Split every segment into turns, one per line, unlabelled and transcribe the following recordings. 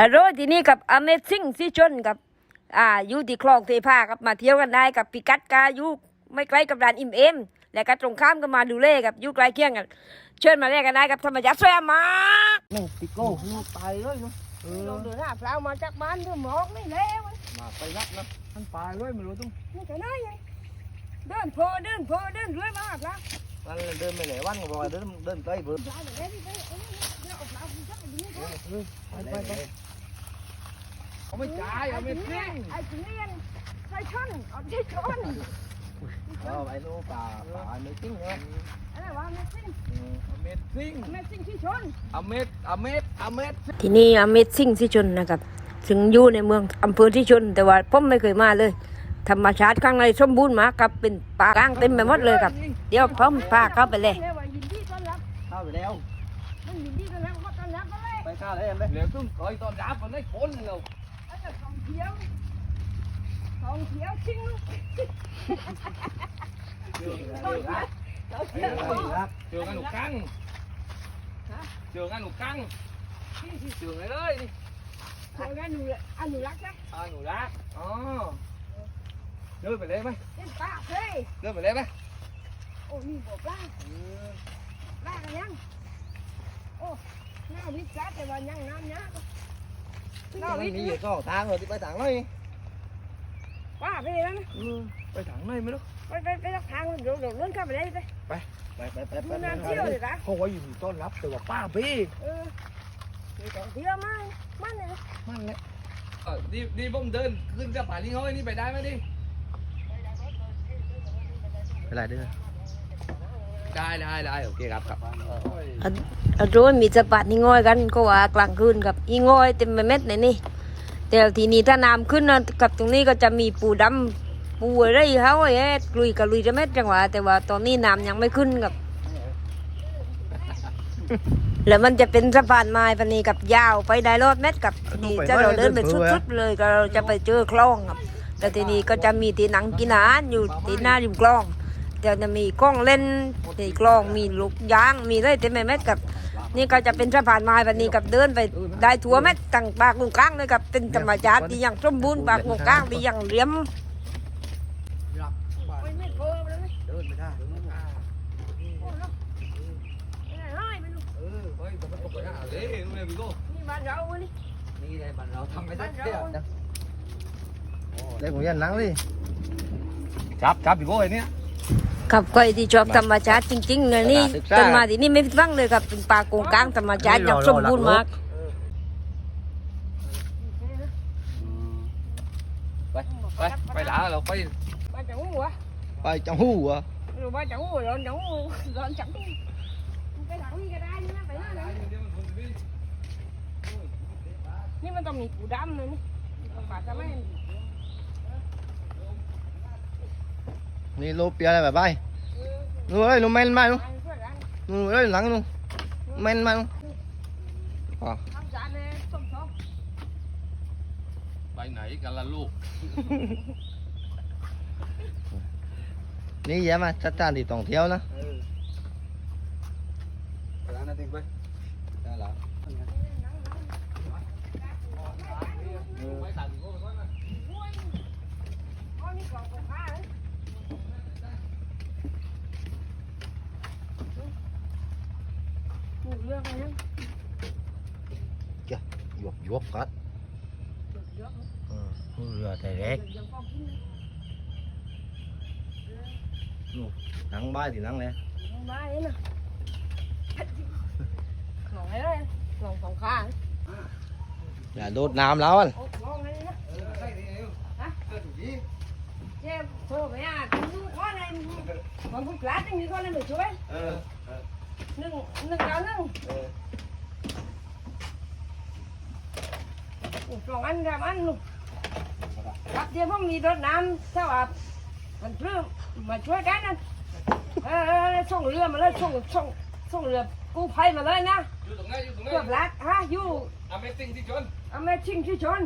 ฮัลโหลที่นี่กับ Amazing สิชนกับอ่าอยู่ที่คลองเทพาครับมาเที่ยวกันได้กับพิกัดกาอยู่ไม่ไกลกับร้านอิมเอมและก็ตรงข้ามก็มาดูเล่กับอยู่ใกล้เคียงกันเชิญมาเล่นกันได้กับธรรมชาติสวยมาก
นี่ติโก้ตายเลยเนาะ
ลงเดินหน้าเปล่ามาจากบ้านเรือหมอกไม่แล้ว
มาไปรับนะมันตายเลยไม่รู้ต้อง
นี่จะได้ยังเดินโพเดินโพเดินเรื่อยมาเปล่า
มันเดินไปไหนวันก็บอกว่าเดินเดินใกลเบิร์ด
เปล่าเดี๋ยวไปเอาเดี๋ยวเอาเปล่าคุณจับไปดูนี่ก่อ
ไปไปไป เขาไม่จ่ายเอาไม่ทิ้ง
ไอ้จีเนียนใส่ชนเอาใส่ชน
เอาไอ้นู้ป่าป่าไม่ทิ้งเนาะ
อะไรวะ Amazing
อเมซิ่ง
Amazing ที่ชน
อเมซอเมซอเมซ
ที่นี่ Amazing ที่ชนนะครับ ถึงอยู่ในเมืองอำเภอที่ชน แต่ว่าผมไม่เคยมาเลย ธรรมชาติข้างในสมบูรณ์มากครับเป็นป่ากลางเต็มไปหมดเลยครับ เดี๋ยวผมพาเข้าไปเลย
ยินดีต้อนรับ
เข้าไปแล้ว
มันยินดีต้อนรับเขาต้อนรับมาเลย
ไปข้าเลยเลยเดี๋ยวตุ้มคอยตอนรับมันได้คนเรา
อันนั้น ของเขียวของเขียวชิง
เจอกันเจอกันหนูกังเจอกันหนูกังเจอกันเลยนี่
ของอนุอนุรักษ์นะ
อ่าหนูรักอ๋อเดินไปเลยไหม
เป็นปลาเฮ้ย
เดินไปเลยไหม
โอ้นี่บอกปลาปลากันยัง โอ้หน้าวิจารแต่ว่ายังน้ำเนี้ยห น้า
มัน
วิ
มี
จ
อยู่สองทางเลยที่ไปทางไหน
ปลาไปเลยนะ
ไปทางไหนไม่รู้
ไปไปไปทางเดี๋ยวเดี๋ยวเลื่อนเข้าไปเลยไป
ไปไปไปไป
มึงน้ำเที่ยวเลยนะ
เขาไว้อยู่ต้อนรับแต่ว่าป้าพี่
เออมีของเที่ยวมั้งมันเลย
มันแหละนี่นี่ผมเดินขึ้นสะพานลิงห้อยนี่ไปได้ไหมดิไปไหนดิได้ได้ ได้ได้ได้โอเคครับครับ
อันอันโรยมีสะปัดนี่ง่อยกันก็ว่ากลางคืนกับอีง่อยเต็มไปเม็ดเลยนี่แต่ทีนี้ถ้าน้ำขึ้นนะกับตรงนี้ก็จะมีปูดำปูอะไรเขาไอ้เอ๊ะลุยกับลุยจะเม็ดจังหวะแต่ว่าตอนนี้น้ำยังไม่ขึ้นกับ แล้วมันจะเป็นสะพานไม้ปนีกับยาวไปได้รอดเม็ดกับนี่ถ้าเราเดินไปสุดๆเลยก็เราจะไปเจอคลองครับแต่ทีนี้ก็จะมีทีหนังกินอาหารอยู่ทีหน้าริมคลอง เดี๋ยวจะมีกล้องเล่นที่คลองมีลูกยางมีอะไรเต็มไปหมดกับ นี่ก็จะเป็นสะพานไม้แบบนี้กับเดินไปได้ทั่วเม็ดตั้งปากงกลางเลยกับเป็นธรรมชาติที่ยังสมบูรณ์ปากงกลางที่ยังเรียม
นี่เลย
บ้านเราเว้ยนี่
นี่ไงบ้าเราทำไปได้เดียวได้ผมยันนังดิจับจับพี่โก้ไอ้เนี่ย
ขับใครที่ชอบธรรมชาติจริงๆเลยนี่
ศึกษา
ต้นมาที่นี่ไม่ผิดหวังเลยครับเป็นป่ากงกลางธรรมชาติยังสมบูรณ์มาก
ไปไปไปหลาเราไป
บ้านจังหูวะ
ไปจังหู่อะ
ไม่รู้บ้านจังหูร้อนจังหูร้อนจังหูไปหลังนี่ก็ได้นี่นะไปหน้าเลยนี่มันต้องมีปูดำเลยนี่ป่าจะไม่
นี่โลเปียอะไรแบบไปนู่นเลยนู่นแม่นมานู่น
ไปเพื่อนกัน
นู่นเลยหลังนู่นแม่นมานู่นอ๋อ
ทำจานเลยส้มทอง
ไปไหนกันล่ะลูก
นี่แย่มาจัดจานที่ท่องเที่ยวนะ
ร้านนั้นทิ้งไปได้แล้ว
อ๋อนี่กล่องของข้าเลย หมูเรื่องอะไรนะ
หยวกหยวกกัด
เยอะ
เรือแต่เล็ก
เดี๋ยวก็กิน
หนังบ้าที่หนังเลย
ลงมาเองนะหลงอะไรเลยหลงสองข้าง
อย่าโดดน้ำแล้วอะ
โอ้ลงอะไรนะฮะเจ็บโซ่ไปอะดูข้อไหนมันพุ่งกลาดยังมีข้อไหนไม่ช่วยหนึ่งหนึ่งเอาหนึ่งโอ้สองอันสามอันลูกครับเดี๋ยวผมมีรถน้ำถ้าว่ามันเพิ่มมาช่วยกันนะเออเออส่งเรือมาเลยส่งส่งส่งเรือกู้ภัยมาเลยนะ
อยู่ตรงไหนอยู่ตรงไหน
เกือบลักฮะอยู่
อเมซิ่งที่ชน
อเมชิงที่ชน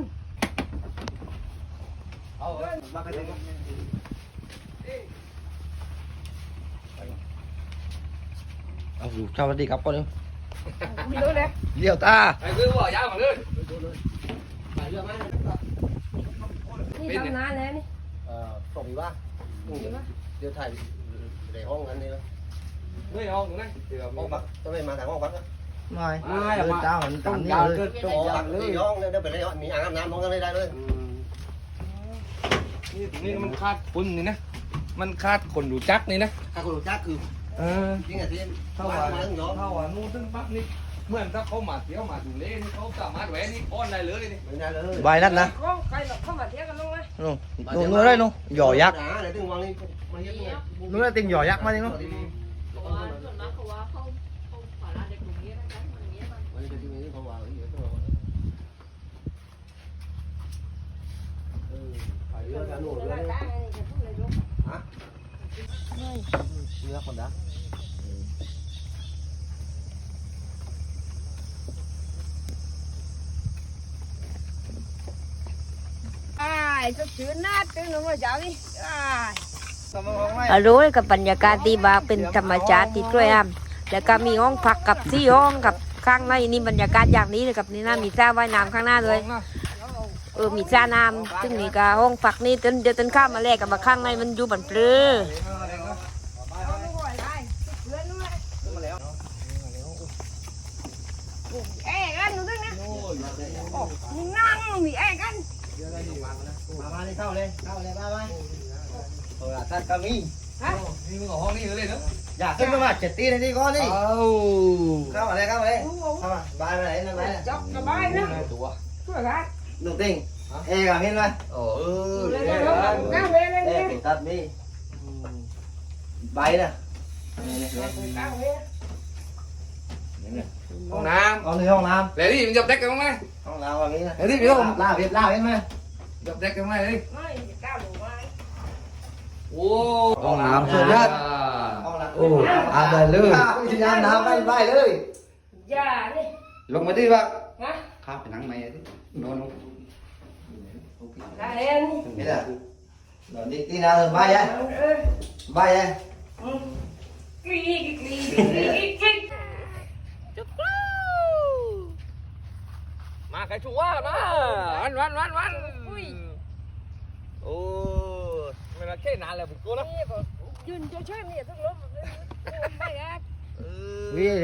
เอามากันเลย
เอาอยู่สวัสดีครับก่อนเร็ว
ไม่รู้เลย
เลี้ยวตา
ไอ้คือว่ายาวมาเลย
นี่ทำนานแล้วนี่
เอ่อส่งอีกว่าเดี๋ยวถ่ายในห้องนั้นนี่นะ
เฮ้ยเอาตรงนั้นเดี๋ยว
ห้องพักต้องไปมาทางห้องพักนะ
ไม่เดินเจ้ามันตามนี้เลย
ห้องพักที่ห้องเนี่ยเดี๋ยวไปเลยมีอ่างอาบน้ำห้องกันได้เลย
นี่ตรงนี้มันคาดคุณนี่นะมันคาดคนรู้จักนี่นะ
ถ้าคนรู้จักคือ
เออ
จริงอะที่
เท่า
มา
ว่า
มาถึงย้อน
เท่าว่านู่นถึงปั๊บนี่เหมือนถ้าเขามาเที่ยวมาดูเล่นี่เขาสามารถแหวนนี่อ้อนได้เลยนี่
ไม่ได้เลย
ใบนั่นนะ
กล้องใครหรอกเข้ามาเที่ยวกันลงไหม
นู่นนู่นนู่นได้นู่นหย่อยักษ์
เดี๋ยวถึงวางนี่มาเย็บไง
นู่นได้ติงหย่อยักษ์มาดินู่น
ส่วนมากเขาว่าเขาเขาขอร้านเด็กกลุ่มนี้นะครับมันเงี้ยมัน
มันจะที่นี่เขาวางอยู่ตรงนั้นเออไปเรื่องการหนู
เว
เล
ลายตั้งนี่จะพูดเลยลูก
เชือกคนละ
อ้ายสดชื่นะตื่นลงมาเช้านี่อ้าย
อร่อยกับบรรยากาศที่บาเป็นธรรมชาติที่สวยงามแล้วก็มีห้องพักกับที่ห้องกับข้างในนี่บรรยากาศอย่างนี้เลยกับนี่นะมีสระว่ายน้ำข้างหน้าเลย เออมีสระน้ำซึ่งนี่ก็ห้องพักนี่จนเดี๋ยวจนข้ามมาแลกกับมาข้างในมันอยู่บันเปลือ
เอาลูกไว้ได้เพื่อนนู้นเลยแอ้กันหนูนึกนะโอ้นั่งมีแอ้กัน
มามานี่เข้าเลยเข้าเลยมาไปโอ้ยท่านกามี
นี่มึงเอาห้องนี้เลยเนาะ
อยากขึ้นมาเจ็ดตีในที่ก้อนนี่
เอา
เข้ามาเลยเข้ามาเลยเข้ามาบายมาไหนนั่นไหน
จับสบายนะ
ตัว
ช่วยกัน
หนุ่มติงเอ้กับเห็นไหม
โอ้เออ
เลย
เดี๋
เลย
ยว
เลยก้ายเลย
เอ้
เลย
เป็นตัดมีใบนะ
ก้าวเลย
ห้องน้
เอาในห้องน้ำ
แล้วนี่มันจับเด็กกันไหมำ
ห้องน้ำแบบนี้นะ
เดี๋ยวนี่พี่ต้อง
ลาเพียบลาเห็น ไหม
จับเด็กกันไหมเลย
ไม่ก้าวลงมา
โอ้
ห้องน้ำส่วนนั้น
ห้องน้ำ
โอ้อาได้เลย
น้ำน้ำไปไปเลย
อย่านี่
ลงมาที่ว่า
ฮะ
ข้าไปนั่งไหมที่นอน
ได้เห็น
นี่แหละเดี๋ยวนี่ที่น้ำใบยัง
เออ
ใบยัง
กรีกรีกรีกรี
มาใครชัวร์มาวันวันวันวันโอ้ไม่น่าแค่นานแล้วผมกลัวแล้ว
ยืนเฉยๆนี่ต้องล้มไม่ได้
วิ่ง